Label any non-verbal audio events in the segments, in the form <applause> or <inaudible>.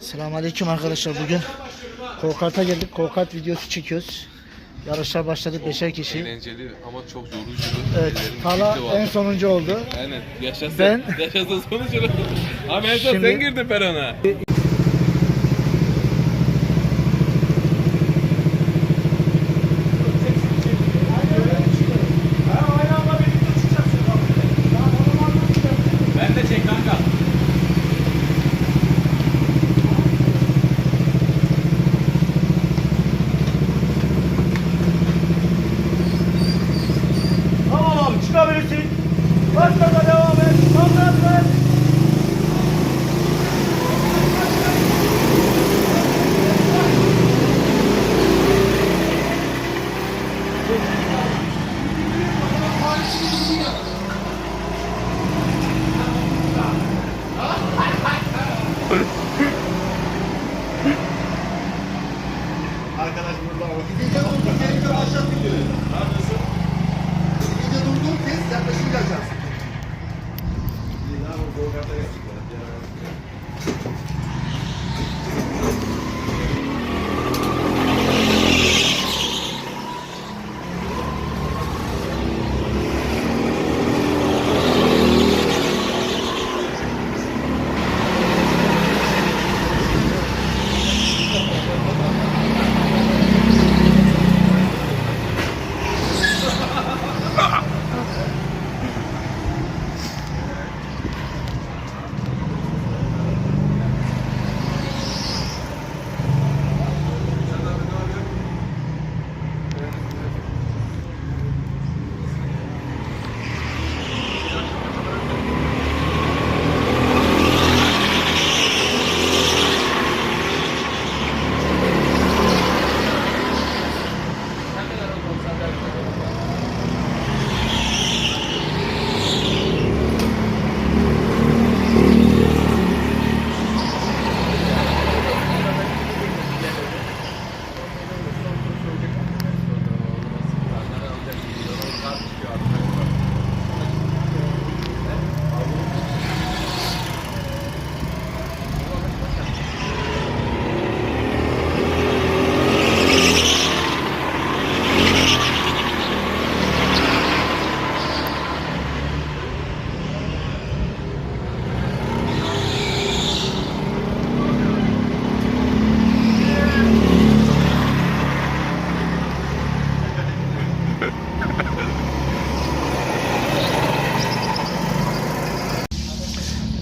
Selamünaleyküm arkadaşlar. Bugün Kokat'a geldik. Kokat videosu çekiyoruz. Yarışlar başladı. Beşer kişi. Eğlenceli ama çok yorucu. Evet. Vallahi. en sonuncu oldu. Aynen. Yaşasın. Ben- <laughs> Yaşasın sonucu. Ama en son Şimdi- sen girdin perona. Başlama devam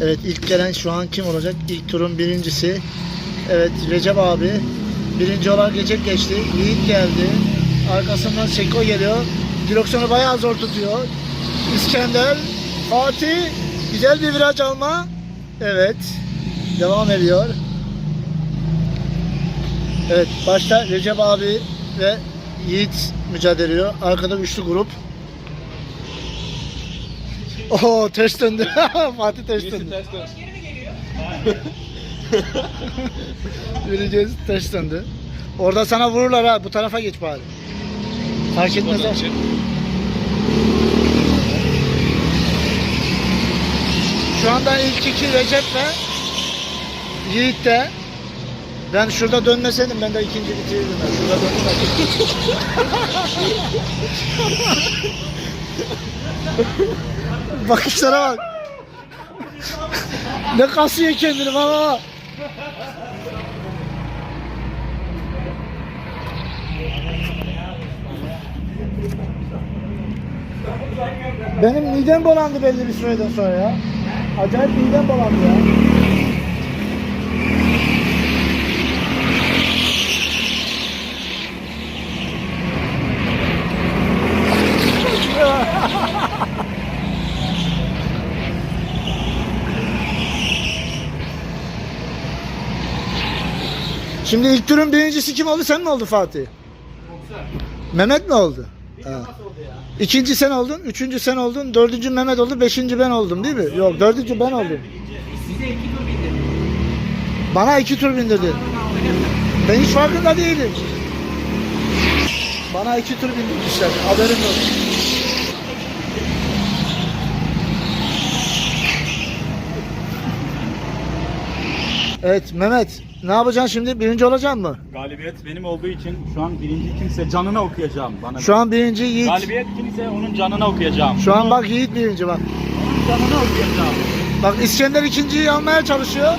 Evet ilk gelen şu an kim olacak? İlk turun birincisi. Evet Recep abi. Birinci olarak Recep geçti. Yiğit geldi. Arkasından Seko geliyor. Direksiyonu bayağı zor tutuyor. İskender, Fatih. Güzel bir viraj alma. Evet. Devam ediyor. Evet başta Recep abi ve Yiğit mücadele ediyor. Arkada üçlü grup. Oo ters döndü. <laughs> Fatih ters döndü. Birisi ters dön. Vereceğiz <laughs> ters döndü. Orada sana vururlar ha. Bu tarafa geç bari. Fark. Oradan çek. Şu anda ilk iki Recep ve Yiğit de. Ben şurada dönmeseydim ben de ikinci bitirirdim. Ben şurada döndüm. <laughs> <laughs> Bakışlara bak. <laughs> ne kasıyor kendini baba. Benim midem bulandı belli bir süreden sonra ya. Acayip midem bulandı ya. Şimdi ilk turun birincisi kim oldu? Sen mi oldu Fatih? Mehmet mi oldu? İkinci sen oldun, üçüncü sen oldun, dördüncü Mehmet oldu, beşinci ben oldum değil mi? Yok, dördüncü ben oldum. Size iki tur bindirdim. Bana iki tur bindirdi. Ben hiç farkında değilim. Bana iki tur bindirmişler. Haberim yok. Evet Mehmet ne yapacaksın şimdi? Birinci olacaksın mı? Galibiyet benim olduğu için şu an birinci kimse canına okuyacağım bana. Şu an birinci Yiğit. Galibiyet kimse onun canına okuyacağım. Şu an bak Yiğit birinci bak. Onun canına okuyacağım. Bak İskender ikinciyi almaya çalışıyor.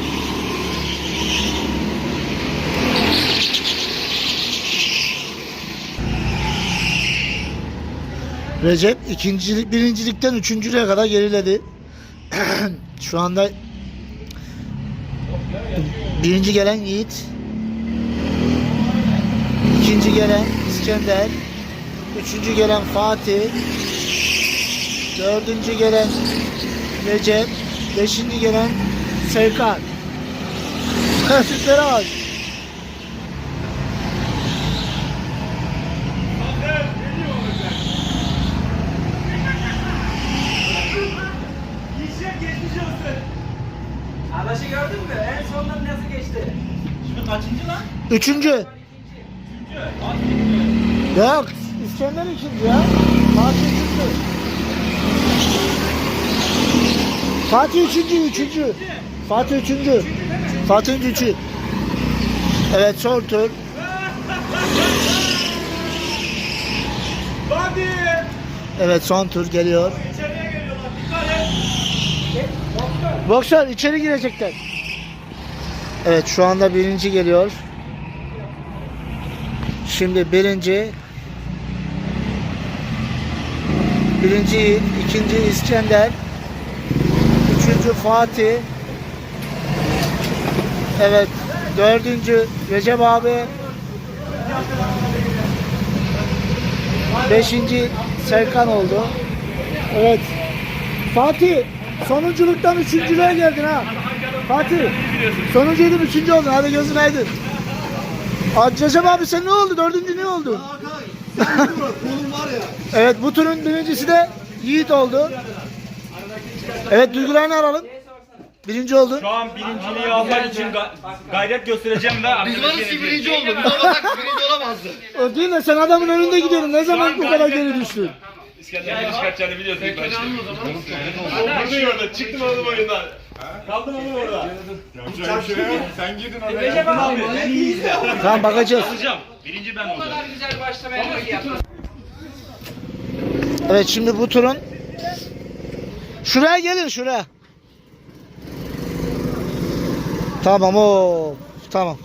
Recep ikincilik birincilikten üçüncülüğe kadar geriledi. <clears throat> Şu anda birinci gelen Yiğit. ikinci gelen İskender. Üçüncü gelen Fatih. Dördüncü gelen Recep. Beşinci gelen Sevkan. Sütlere bak. Adaşı gördün mü? En sondan nasıl geçti? Şimdi kaçıncı lan? Üçüncü. Yok. İskender ikinci ya. Fatih üçüncü. Fatih üçüncü, üçüncü. Fatih üçüncü. Fatih üçüncü. Evet son tur. Hadi! Evet son tur geliyor. Boksör içeri girecekler. Evet şu anda birinci geliyor. Şimdi birinci. Birinci ikinci İskender. Üçüncü Fatih. Evet dördüncü Recep abi. Beşinci Serkan oldu. Evet. Fatih sonunculuktan üçüncülüğe geldin ha. Fatih sonuncuydun üçüncü oldun. Hadi gözün aydın. Recep abi sen ne oldu? Dördüncü ne oldu? Hakan, sen dur, kolun var ya. Evet bu turun birincisi de Yiğit oldu. Evet duygularını alalım. Birinci oldun. Şu an birinciliği almak için ga- gayret göstereceğim ve Biz varız ki birinci oldu. Biz olmasak birinci olamazdı. O değil de sen adamın önünde gidiyorsun. Ne zaman bu kadar geri düştün? İskender'in çıkartacağını biliyorsun ilk başta. Vurdun orada, çıktın oğlum oyundan. Kaldın oğlum orada. Sen girdin Recep abi. Tamam bakacağız. Alacağım. Birinci ben Bu olacağım. kadar güzel başlamaya nasıl yaptın? Evet şimdi bu turun Şuraya gelin şuraya. Tamam o tamam.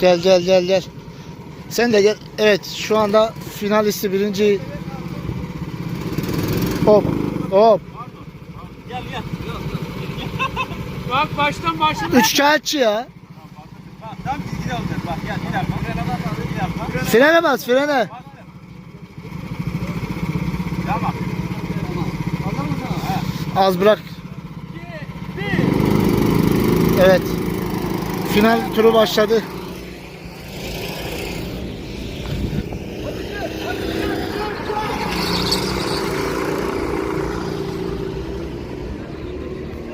Gel gel gel gel. Sen de gel. Evet şu anda finalisti birinci. Hop hop. Bak baştan başladı. Üç kağıtçı ya. Tam çizgide olacak bak gel bir dakika. Frene bas abi bir dakika. Frene bas frene. Tamam. Az bırak. Evet. Final turu başladı.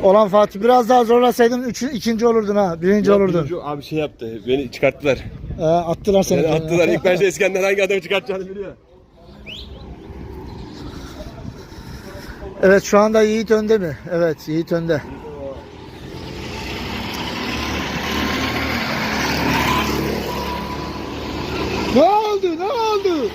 Olan Fatih biraz daha zorlasaydın üç, ikinci olurdun ha. Birinci olurdun. Birinci Abi şey yaptı, beni çıkarttılar. Ee, attılar seni. Beni attılar. İlk başta İskender hangi adamı çıkartacağını biliyor. Evet şu anda Yiğit önde mi? Evet Yiğit önde. Ne oldu? Ne oldu?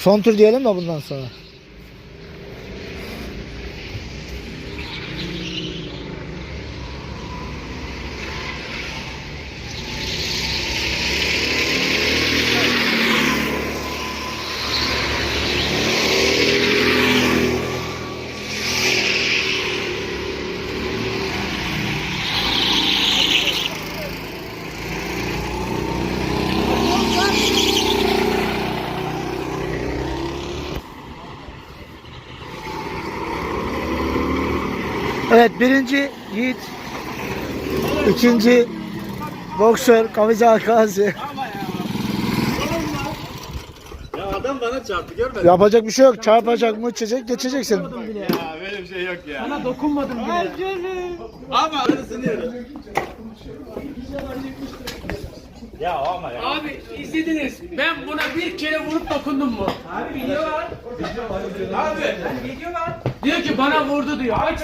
Son tur diyelim mi bundan sonra? Evet birinci Yiğit. İkinci boksör Kavize Akazi. Ya adam bana çarptı görmedin Yapacak bir şey yok. Çarpacak mı içecek geçeceksin. Ya böyle bir şey yok ya. Sana dokunmadım bile. Ama arasını yerim. Ya ama ya. Abi izlediniz. Ben buna bir kere vurup dokundum mu? Abi video var. Abi. Video var. Diyor ki bana vurdu diyor. Aç